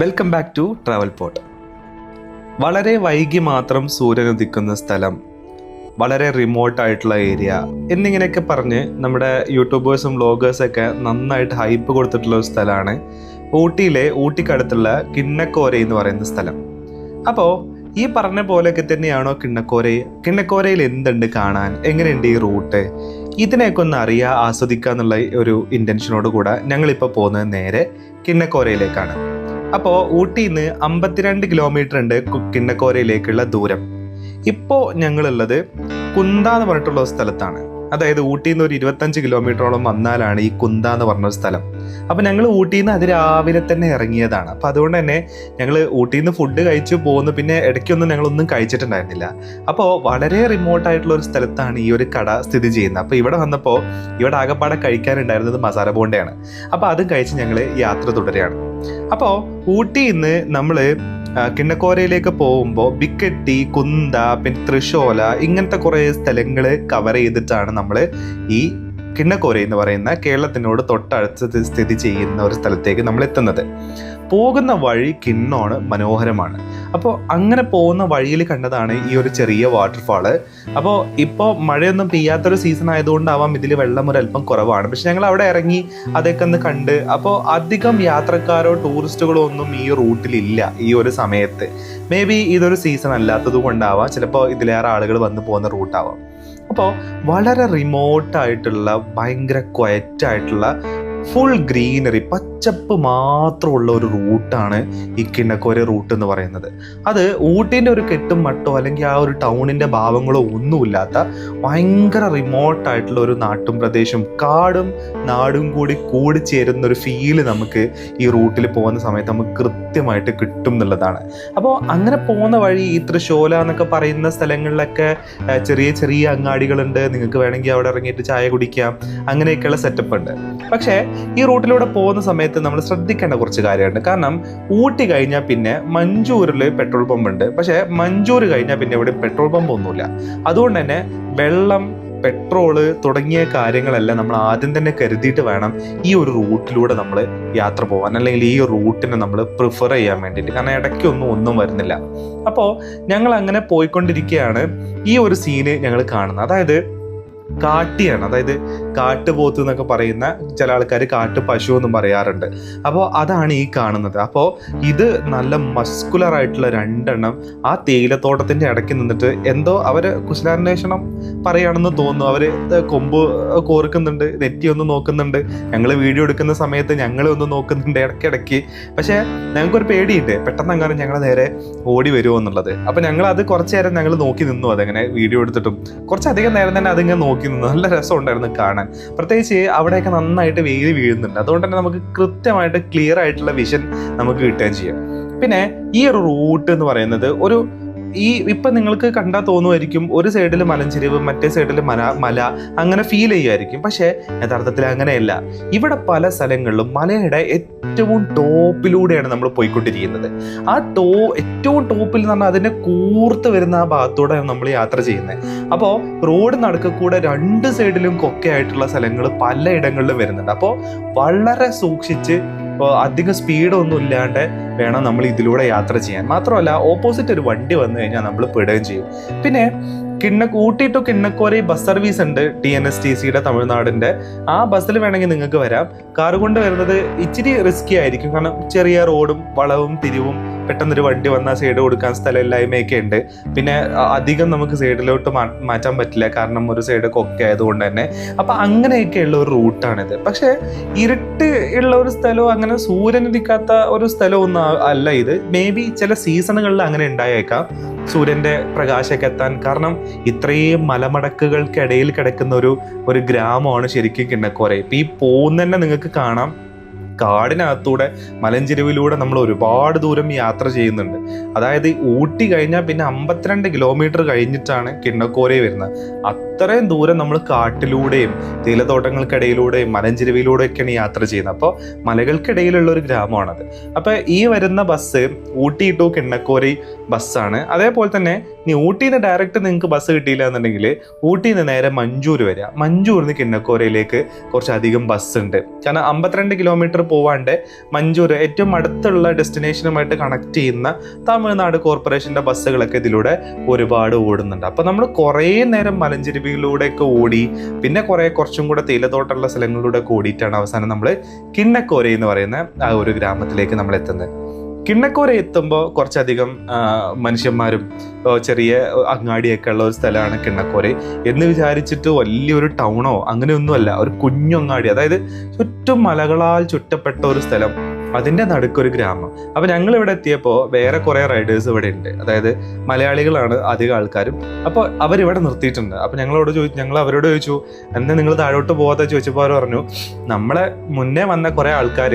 Welcome back to travel port വളരെ വൈകി മാത്രം സൂര്യൻ ഉദിക്കുന്ന സ്ഥലം വളരെ റിമോട്ട് ആയിട്ടുള്ള ഏരിയ എന്നിങ്ങനെയൊക്കെ പറഞ്ഞ് നമ്മുടെ യൂട്യൂബേഴ്സും വ്ളോഗേഴ്സൊക്കെ നന്നായിട്ട് ഹൈപ്പ് കൊടുത്തിട്ടുള്ള ഒരു സ്ഥലമാണ്. ഊട്ടിയിലെ ഊട്ടിക്കടുത്തുള്ള കിണ്ണക്കോര എന്ന് പറയുന്ന സ്ഥലം. അപ്പോൾ ഈ പറഞ്ഞ പോലെയൊക്കെ തന്നെയാണോ കിണ്ണക്കോര? കിണ്ണക്കോരയിൽ എന്തുണ്ട് കാണാൻ? എങ്ങനെയുണ്ട് ഈ റൂട്ട് ഇതിനെയൊക്കെ ഒന്ന് അറിയുക ആസ്വദിക്കുക എന്നുള്ള ഒരു ഇന്റൻഷനോട് കൂടെ ഞങ്ങളിപ്പോൾ പോകുന്നത് നേരെ കിണ്ണക്കോരയിലേക്കാണ്. അപ്പോൾ ഊട്ടിയിൽ നിന്ന് അമ്പത്തിരണ്ട് കിലോമീറ്റർ ഉണ്ട് കിണ്ണക്കോരയിലേക്കുള്ള ദൂരം. ഇപ്പോൾ ഞങ്ങളുള്ളത് കുന്ത എന്ന് പറഞ്ഞിട്ടുള്ള സ്ഥലത്താണ്. അതായത് ഊട്ടിയിൽ നിന്ന് ഒരു ഇരുപത്തഞ്ച് കിലോമീറ്ററോളം വന്നാലാണ് ഈ കുന്ത എന്ന് പറഞ്ഞ ഒരു സ്ഥലം. അപ്പോൾ ഞങ്ങൾ ഊട്ടിയിൽ നിന്ന് അതിരാവിലെ തന്നെ ഇറങ്ങിയതാണ്. അപ്പോൾ അതുകൊണ്ട് തന്നെ ഞങ്ങൾ ഊട്ടിയിൽ നിന്ന് ഫുഡ് കഴിച്ചു പോകുന്നു പിന്നെ ഇടയ്ക്കൊന്നും ഞങ്ങളൊന്നും കഴിച്ചിട്ടുണ്ടായിരുന്നില്ല. അപ്പോൾ വളരെ റിമോട്ട് ആയിട്ടുള്ള ഒരു സ്ഥലത്താണ് ഈ ഒരു കട സ്ഥിതി ചെയ്യുന്നത്. അപ്പോൾ ഇവിടെ വന്നപ്പോൾ ഇവിടെ ആകപ്പാടെ കഴിക്കാനുണ്ടായിരുന്നത് മസാല ബോണ്ടയാണ്. അപ്പോൾ അതും കഴിച്ച് ഞങ്ങൾ യാത്ര തുടരുകയാണ്. അപ്പോൾ ഊട്ടിയിൽ നിന്ന് നമ്മൾ കിണ്ണക്കോരയിലേക്ക് പോകുമ്പോൾ ബിക്കെട്ടി കുന്ത പിന്നെ തൃശോല ഇങ്ങനത്തെ കുറേ സ്ഥലങ്ങൾ കവർ ചെയ്തിട്ടാണ് നമ്മൾ ഈ കിണ്ണക്കോര എന്ന് പറയുന്ന കേരളത്തിനോട് തൊട്ടടുത്ത് സ്ഥിതി ചെയ്യുന്ന ഒരു സ്ഥലത്തേക്ക് നമ്മൾ എത്തുന്നത് പോകുന്ന വഴി കിണ്ണോണ് മനോഹരമാണ്. അപ്പോൾ അങ്ങനെ പോകുന്ന വഴിയിൽ കണ്ടതാണ് ഈ ഒരു ചെറിയ വാട്ടർഫാൾ അപ്പോൾ ഇപ്പോൾ മഴയൊന്നും പെയ്യാത്തൊരു സീസൺ ആയതുകൊണ്ടാവാം ഇതിൽ വെള്ളം ഒരു അല്പം കുറവാണ്. പക്ഷെ ഞങ്ങൾ അവിടെ ഇറങ്ങി അതൊക്കെ ഒന്ന് കണ്ട് അപ്പോൾ അധികം യാത്രക്കാരോ ടൂറിസ്റ്റുകളോ ഒന്നും ഈ റൂട്ടിലില്ല ഈ ഒരു സമയത്ത്. മേ ബി ഇതൊരു സീസൺ അല്ലാത്തത് കൊണ്ടാവാം ചിലപ്പോൾ ഇതിലേറെ ആളുകൾ വന്ന് പോകുന്ന റൂട്ടാവാം അപ്പോൾ വളരെ റിമോട്ടായിട്ടുള്ള ഭയങ്കര ക്വയറ്റ് ആയിട്ടുള്ള ഫുൾ ഗ്രീനറി പച്ചപ്പ് മാത്രമുള്ള ഒരു റൂട്ടാണ് ഈ കിണ്ണക്കോര റൂട്ട് എന്ന് പറയുന്നത്. അത് ഊട്ടിന്റെ ഒരു കെട്ടും മട്ടോ അല്ലെങ്കിൽ ആ ഒരു ടൗണിന്റെ ഭാവങ്ങളോ ഒന്നുമില്ലാത്ത ഭയങ്കര റിമോട്ടായിട്ടുള്ള ഒരു നാട്ടും പ്രദേശം കാടും നാടും കൂടി കൂടി ചേരുന്ന ഒരു ഫീൽ നമുക്ക് ഈ റൂട്ടിൽ പോകുന്ന സമയത്ത് നമുക്ക് കൃത്യമായിട്ട് കിട്ടും എന്നുള്ളതാണ്. അപ്പോൾ അങ്ങനെ പോകുന്ന വഴി ഈ തൃശോല എന്നൊക്കെ പറയുന്ന സ്ഥലങ്ങളിലൊക്കെ ചെറിയ ചെറിയ അങ്ങാടികളുണ്ട്. നിങ്ങൾക്ക് വേണമെങ്കിൽ അവിടെ ഇറങ്ങിയിട്ട് ചായ കുടിക്കാം. അങ്ങനെയൊക്കെയുള്ള സെറ്റപ്പ് ഉണ്ട്. പക്ഷേ ഈ റൂട്ടിലൂടെ പോകുന്ന സമയത്ത് നമ്മൾ ശ്രദ്ധിക്കേണ്ട കുറച്ച് കാര്യമുണ്ട്. കാരണം ഊട്ടി കഴിഞ്ഞാൽ പിന്നെ മഞ്ചൂരിൽ പെട്രോൾ പമ്പ് ഉണ്ട് പക്ഷേ മഞ്ചൂർ കഴിഞ്ഞാൽ പിന്നെ ഇവിടെ പെട്രോൾ പമ്പ് ഒന്നുമില്ല. അതുകൊണ്ട് തന്നെ വെള്ളം പെട്രോൾ തുടങ്ങിയ കാര്യങ്ങളെല്ലാം നമ്മൾ ആദ്യം തന്നെ കരുതിയിട്ട് വേണം ഈ ഒരു റൂട്ടിലൂടെ നമ്മൾ യാത്ര പോകാൻ അല്ലെങ്കിൽ ഈ റൂട്ടിനെ നമ്മൾ പ്രിഫർ ചെയ്യാൻ വേണ്ടിയിട്ട്. കാരണം ഇടയ്ക്കൊന്നും ഒന്നും വരുന്നില്ല. അപ്പോൾ ഞങ്ങൾ അങ്ങനെ പോയിക്കൊണ്ടിരിക്കുകയാണ് ഈ ഒരു സീന് ഞങ്ങൾ കാണുന്നത്. അതായത് കാട്ടിയാണ്. അതായത് കാട്ടുപോത്ത് എന്നൊക്കെ പറയുന്ന ചില ആൾക്കാർ കാട്ടു പശു എന്നും പറയാറുണ്ട്. അപ്പോൾ അതാണ് ഈ കാണുന്നത്. അപ്പോൾ ഇത് നല്ല മസ്കുലർ ആയിട്ടുള്ള രണ്ടെണ്ണം ആ തേയിലത്തോട്ടത്തിന്റെ ഇടയ്ക്ക് നിന്നിട്ട് എന്തോ അവർ കുശലാന്വേഷണം പറയുകയാണെന്ന് തോന്നുന്നു. അവർ കൊമ്പ് കോർക്കുന്നുണ്ട് നെറ്റി ഒന്ന് നോക്കുന്നുണ്ട്. ഞങ്ങൾ വീഡിയോ എടുക്കുന്ന സമയത്ത് ഞങ്ങൾ ഒന്ന് നോക്കുന്നുണ്ട് ഇടയ്ക്കിടയ്ക്ക്. പക്ഷേ ഞങ്ങൾക്കൊരു പേടിയുണ്ട്. പെട്ടെന്ന് അങ്ങനെ ഞങ്ങൾ നേരെ ഓടി വരുമോ എന്നുള്ളത്. അപ്പൊ ഞങ്ങൾ അത് കുറച്ചു നേരം ഞങ്ങൾ നോക്കി നിന്നു അതങ്ങനെ വീഡിയോ എടുത്തിട്ടും. കുറച്ചധികം നേരം തന്നെ അതിങ്ങനെ നോക്കി നിന്നു. നല്ല രസം ഉണ്ടായിരുന്നു കാണാൻ. പ്രത്യേകിച്ച് അവിടെയൊക്കെ നന്നായിട്ട് വെയിൽ വീഴുന്നുണ്ട്. അതുകൊണ്ട് തന്നെ നമുക്ക് കൃത്യമായിട്ട് ക്ലിയർ ആയിട്ടുള്ള വിഷൻ നമുക്ക് കിട്ടുകയും ചെയ്യാം. പിന്നെ ഈ ഒരു റൂട്ട് എന്ന് പറയുന്നത് ഒരു ഈ ഇപ്പൊ നിങ്ങൾക്ക് കണ്ടാൽ തോന്നുമായിരിക്കും ഒരു സൈഡിൽ മലഞ്ചെരിവ് മറ്റേ സൈഡിൽ മല മല അങ്ങനെ ഫീൽ ചെയ്യുമായിരിക്കും പക്ഷേ യഥാർത്ഥത്തിൽ അങ്ങനെയല്ല. ഇവിടെ പല സ്ഥലങ്ങളിലും മലയുടെ ഏറ്റവും ടോപ്പിലൂടെയാണ് നമ്മൾ പോയിക്കൊണ്ടിരിക്കുന്നത്. ആ ടോ ഏറ്റവും ടോപ്പിൽ എന്ന് പറഞ്ഞാൽ അതിന്റെ കൂർത്ത് വരുന്ന ആ ഭാഗത്തൂടെയാണ് നമ്മൾ യാത്ര ചെയ്യുന്നത്. അപ്പോൾ റോഡ് നടുക്ക് കൂടെ രണ്ട് സൈഡിലും കൊക്കയായിട്ടുള്ള സ്ഥലങ്ങൾ പലയിടങ്ങളിലും വരുന്നുണ്ട്. അപ്പോൾ വളരെ സൂക്ഷിച്ച് അധികം സ്പീഡൊന്നും ഇല്ലാണ്ട് വേണം നമ്മൾ ഇതിലൂടെ യാത്ര ചെയ്യാൻ. മാത്രമല്ല ഓപ്പോസിറ്റ് ഒരു വണ്ടി വന്നു കഴിഞ്ഞാൽ നമ്മൾ പെടുകയും ചെയ്യും. പിന്നെ കിണ്ണ Ooty to Kinnakorai bus service ഉണ്ട് ടി എൻ എസ് ടി സിയുടെ തമിഴ്നാടിന്റെ ആ ബസ്സിൽ വേണമെങ്കിൽ നിങ്ങൾക്ക് വരാം. കാർ കൊണ്ട് വരുന്നത് ഇച്ചിരി റിസ്കി ആയിരിക്കും. കാരണം ചെറിയ റോഡും വളവും തിരിവും പെട്ടെന്നൊരു വണ്ടി വന്നാൽ സൈഡ് കൊടുക്കാൻ സ്ഥലമില്ലായ്മയൊക്കെ ഉണ്ട്. പിന്നെ അധികം നമുക്ക് സൈഡിലോട്ട് മാറ്റാൻ പറ്റില്ല. കാരണം ഒരു സൈഡ് കൊക്കെ ആയതുകൊണ്ട് തന്നെ. അപ്പൊ അങ്ങനെയൊക്കെയുള്ള ഒരു റൂട്ടാണിത് പക്ഷേ ഇരുട്ട് ഉള്ള ഒരു സ്ഥലവും അങ്ങനെ സൂര്യൻ ഉദിക്കാത്ത ഒരു സ്ഥലവും ഒന്നും ആ- അല്ല ഇത് മേ ബി ചില സീസണുകളിൽ അങ്ങനെ ഉണ്ടായേക്കാം. സൂര്യന്റെ പ്രകാശമൊക്കെ എത്താൻ. കാരണം ഇത്രയും മലമടക്കുകൾക്കിടയിൽ കിടക്കുന്ന ഒരു ഒരു ഗ്രാമമാണ് ശരിക്കും കിണ്ണക്കോര ഇപ്പം ഈ പോകുന്നതന്നെ നിങ്ങൾക്ക് കാണാം. കാടിനകത്തൂടെ മലഞ്ചെരുവിലൂടെ നമ്മൾ ഒരുപാട് ദൂരം യാത്ര ചെയ്യുന്നുണ്ട്. അതായത് ഊട്ടി കഴിഞ്ഞാൽ പിന്നെ അമ്പത്തിരണ്ട് കിലോമീറ്റർ കഴിഞ്ഞിട്ടാണ് കിണ്ണക്കോരെ വരുന്നത്. ഇത്രയും ദൂരം നമ്മൾ കാട്ടിലൂടെയും തേയിലത്തോട്ടങ്ങൾക്കിടയിലൂടെയും മലഞ്ചെരുവിലൂടെയൊക്കെയാണ് യാത്ര ചെയ്യുന്നത്. അപ്പോൾ മലകൾക്കിടയിലുള്ള ഒരു ഗ്രാമമാണത്. അപ്പോൾ ഈ വരുന്ന ബസ് ഊട്ടി ടു കിണ്ണക്കോരി ബസ്സാണ്. അതേപോലെ തന്നെ ഇനി ഊട്ടിയിൽ നിന്ന് ഡയറക്റ്റ് നിങ്ങൾക്ക് ബസ് കിട്ടിയില്ല എന്നുണ്ടെങ്കിൽ ഊട്ടിയിൽ നിന്ന് നേരെ മഞ്ചൂർ വരിക. മഞ്ചൂരിൽ നിന്ന് കിണ്ണക്കോരയിലേക്ക് കുറച്ചധികം ബസ് ഉണ്ട്. കാരണം അമ്പത്തിരണ്ട് കിലോമീറ്റർ പോവാണ്ട് മഞ്ചൂർ ഏറ്റവും അടുത്തുള്ള ഡെസ്റ്റിനേഷനുമായിട്ട് കണക്ട് ചെയ്യുന്ന തമിഴ്നാട് കോർപ്പറേഷന്റെ ബസ്സുകളൊക്കെ ഇതിലൂടെ ഒരുപാട് ഓടുന്നുണ്ട്. അപ്പോൾ നമ്മൾ കുറേ നേരം മലഞ്ചെരുവികളിലൂടെയൊക്കെ ഓടി പിന്നെ കുറേ കുറച്ചും കൂടെ തേയിലത്തോട്ടമുള്ള സ്ഥലങ്ങളിലൂടെ ഒക്കെ ഓടിയിട്ടാണ് അവസാനം നമ്മൾ കിണ്ണക്കോര എന്ന് പറയുന്ന ആ ഒരു ഗ്രാമത്തിലേക്ക് നമ്മൾ എത്തുന്നത്. കിണ്ണക്കോര എത്തുമ്പോൾ കുറച്ചധികം മനുഷ്യന്മാരും ചെറിയ അങ്ങാടിയൊക്കെ ഉള്ള ഒരു സ്ഥലമാണ് കിണ്ണക്കോര. എന്ന് വിചാരിച്ചിട്ട് വലിയൊരു ടൗണോ അങ്ങനെയൊന്നുമല്ല. ഒരു കുഞ്ഞു അങ്ങാടി അതായത് ചുറ്റും മലകളാൽ ചുറ്റപ്പെട്ട ഒരു സ്ഥലം. അതിന്റെ നടുക്കൊരു ഗ്രാമം. അപ്പൊ ഞങ്ങൾ ഇവിടെ എത്തിയപ്പോൾ വേറെ കുറേ റൈഡേഴ്സ് ഇവിടെ ഉണ്ട്. അതായത് മലയാളികളാണ് അധികം ആൾക്കാരും. അപ്പോൾ അവരിവിടെ നിർത്തിയിട്ടുണ്ട്. അപ്പൊ ഞങ്ങളോട് ചോദിച്ചു ഞങ്ങൾ അവരോട് ചോദിച്ചു എന്താ നിങ്ങൾ താഴോട്ട് പോകാത്ത ചോദിച്ചപ്പോൾ അവർ പറഞ്ഞു നമ്മളെ മുന്നേ വന്ന കുറേ ആൾക്കാർ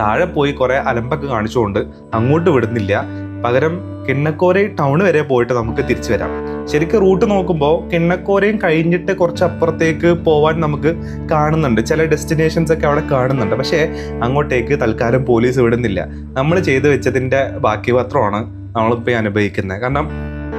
താഴെ പോയി കുറേ അലമ്പൊക്കെ കാണിച്ചുകൊണ്ട് അങ്ങോട്ട് വിടുന്നില്ല. പകരം കിണ്ണക്കോരൈ ടൗൺ വരെ പോയിട്ട് നമുക്ക് തിരിച്ചു വരാം. ശരിക്കും റൂട്ട് നോക്കുമ്പോൾ കിണ്ണക്കോരയും കഴിഞ്ഞിട്ട് കുറച്ച് അപ്പുറത്തേക്ക് പോവാൻ നമുക്ക് കാണുന്നുണ്ട്. ചില ഡെസ്റ്റിനേഷൻസ് ഒക്കെ അവിടെ കാണുന്നുണ്ട്. പക്ഷേ അങ്ങോട്ടേക്ക് തൽക്കാലം പോലീസ് വിടുന്നില്ല. നമ്മൾ ചെയ്തു വെച്ചതിന്റെ ബാക്കി പത്രമാണ് നമ്മളിപ്പോൾ അനുഭവിക്കുന്നത്. കാരണം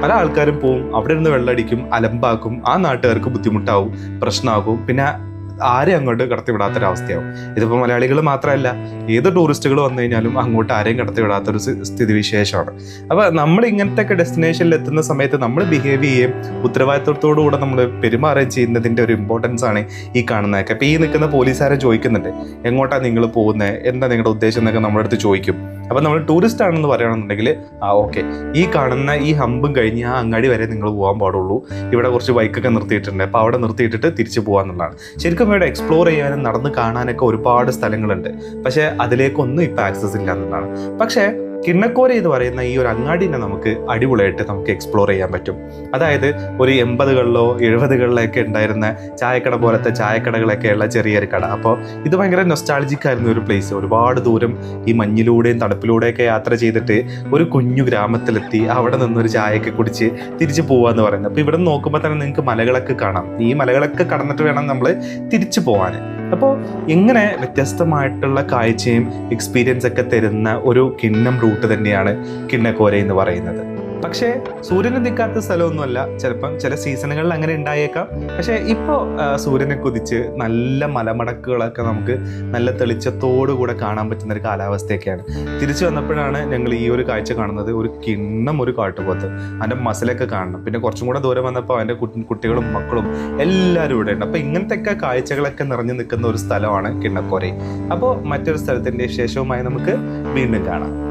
പല ആൾക്കാരും പോവും അവിടെ നിന്ന് വെള്ളടിക്കും അലമ്പാക്കും ആ നാട്ടുകാർക്ക് ബുദ്ധിമുട്ടാവും പ്രശ്നമാകും. പിന്നെ ആരെയും അങ്ങോട്ട് കടത്തിവിടാത്തൊരവസ്ഥയാവും. ഇതിപ്പോൾ മലയാളികൾ മാത്രമല്ല ഏത് ടൂറിസ്റ്റുകൾ വന്നു കഴിഞ്ഞാലും അങ്ങോട്ട് ആരെയും കടത്തിവിടാത്തൊരു സ്ഥിതി സ്ഥിതിവിശേഷമാണ്. അപ്പോൾ നമ്മൾ ഇങ്ങനത്തെ ഒക്കെ ഡെസ്റ്റിനേഷനിൽ എത്തുന്ന സമയത്ത് നമ്മൾ ബിഹേവ് ചെയ്യുകയും ഉത്തരവാദിത്വത്തോടു കൂടെ നമ്മൾ പെരുമാറുകയും ചെയ്യുന്നതിന്റെ ഒരു ഇമ്പോർട്ടൻസ് ആണ് ഈ കാണുന്നതൊക്കെ. അപ്പോൾ ഈ നിൽക്കുന്ന പോലീസുകാരെ ചോദിക്കുന്നുണ്ട് എങ്ങോട്ടാണ് നിങ്ങൾ പോകുന്നത് എന്താ നിങ്ങളുടെ ഉദ്ദേശം? എന്നൊക്കെ നമ്മുടെ അടുത്ത് ചോദിക്കും. അപ്പോൾ നമ്മൾ ടൂറിസ്റ്റ് ആണെന്ന് പറയുകയാണെന്നുണ്ടെങ്കിൽ ആ ഓക്കെ ഈ കാണുന്ന ഈ ഹമ്പും കഴിഞ്ഞ് ആ അങ്ങാടി വരെ നിങ്ങൾ പോകാൻ പാടുള്ളൂ. ഇവിടെ കുറച്ച് ബൈക്കൊക്കെ നിർത്തിയിട്ടുണ്ട്. അപ്പോൾ അവിടെ നിർത്തിയിട്ടിട്ട് തിരിച്ചു പോകാമെന്നുള്ളതാണ് ശരിക്കും ഇവിടെ എക്സ്പ്ലോർ ചെയ്യാനും നടന്ന് കാണാനൊക്കെ ഒരുപാട് സ്ഥലങ്ങളുണ്ട്. പക്ഷേ അതിലേക്കൊന്നും ഇപ്പോൾ ആക്സസ് ഇല്ല എന്നുള്ളതാണ്. പക്ഷേ കിണ്ണക്കോര എന്ന് പറയുന്ന ഈ ഒരു അങ്ങാടിനെ നമുക്ക് അടിപൊളിയായിട്ട് നമുക്ക് എക്സ്പ്ലോർ ചെയ്യാൻ പറ്റും. അതായത് ഒരു എൺപതുകളിലോ എഴുപതുകളിലൊക്കെ ഉണ്ടായിരുന്ന ചായക്കട പോലത്തെ ചായക്കടകളൊക്കെയുള്ള ചെറിയൊരു കട. അപ്പോൾ ഇത് ഭയങ്കര നൊസ്റ്റാളജിക് ആയിരുന്ന ഒരു പ്ലേസ് ഒരുപാട് ദൂരം ഈ മഞ്ഞിലൂടെയും തണുപ്പിലൂടെയൊക്കെ യാത്ര ചെയ്തിട്ട് ഒരു കുഞ്ഞു ഗ്രാമത്തിലെത്തി അവിടെ നിന്നൊരു ചായയൊക്കെ കുടിച്ച് തിരിച്ചു പോവാന്ന് പറയുന്നത്. അപ്പോൾ ഇവിടെ നോക്കുമ്പോൾ തന്നെ നിങ്ങൾക്ക് മലകളൊക്കെ കാണാം. ഈ മലകളൊക്കെ കടന്നിട്ട് വേണം നമ്മൾ തിരിച്ചു പോകാൻ അപ്പോൾ ഇങ്ങനെ വ്യത്യസ്തമായിട്ടുള്ള കാഴ്ചയും എക്സ്പീരിയൻസ് ഒക്കെ തരുന്ന ഒരു കിണ്ണം റൂട്ട് തന്നെയാണ് കിണ്ണക്കോര എന്ന് പറയുന്നത്. പക്ഷേ സൂര്യന് നിൽക്കാത്ത സ്ഥലമൊന്നുമല്ല. ചിലപ്പം ചില സീസണുകളിൽ അങ്ങനെ ഉണ്ടായേക്കാം. പക്ഷേ ഇപ്പോൾ സൂര്യനെ കുതിച്ച് നല്ല മലമടക്കുകളൊക്കെ നമുക്ക് നല്ല തെളിച്ചത്തോടു കൂടെ കാണാൻ പറ്റുന്ന ഒരു കാലാവസ്ഥയൊക്കെയാണ്. തിരിച്ചു വന്നപ്പോഴാണ് ഞങ്ങൾ ഈ ഒരു കാഴ്ച കാണുന്നത്. ഒരു കിണ്ണം ഒരു കാട്ടുപോത്ത്. അതിന്റെ മസിലൊക്കെ കാണണം. പിന്നെ കുറച്ചും കൂടെ ദൂരം വന്നപ്പോൾ അവന്റെ കുട്ടികളും മക്കളും എല്ലാവരും ഇവിടെ ഉണ്ട്. അപ്പോൾ ഇങ്ങനത്തെയൊക്കെ കാഴ്ചകളൊക്കെ നിറഞ്ഞു നിൽക്കുന്ന ഒരു സ്ഥലമാണ് കിണ്ണക്കോരൈ അപ്പോൾ മറ്റൊരു സ്ഥലത്തിന്റെ വിശേഷവുമായി നമുക്ക് വീണ്ടും കാണാം.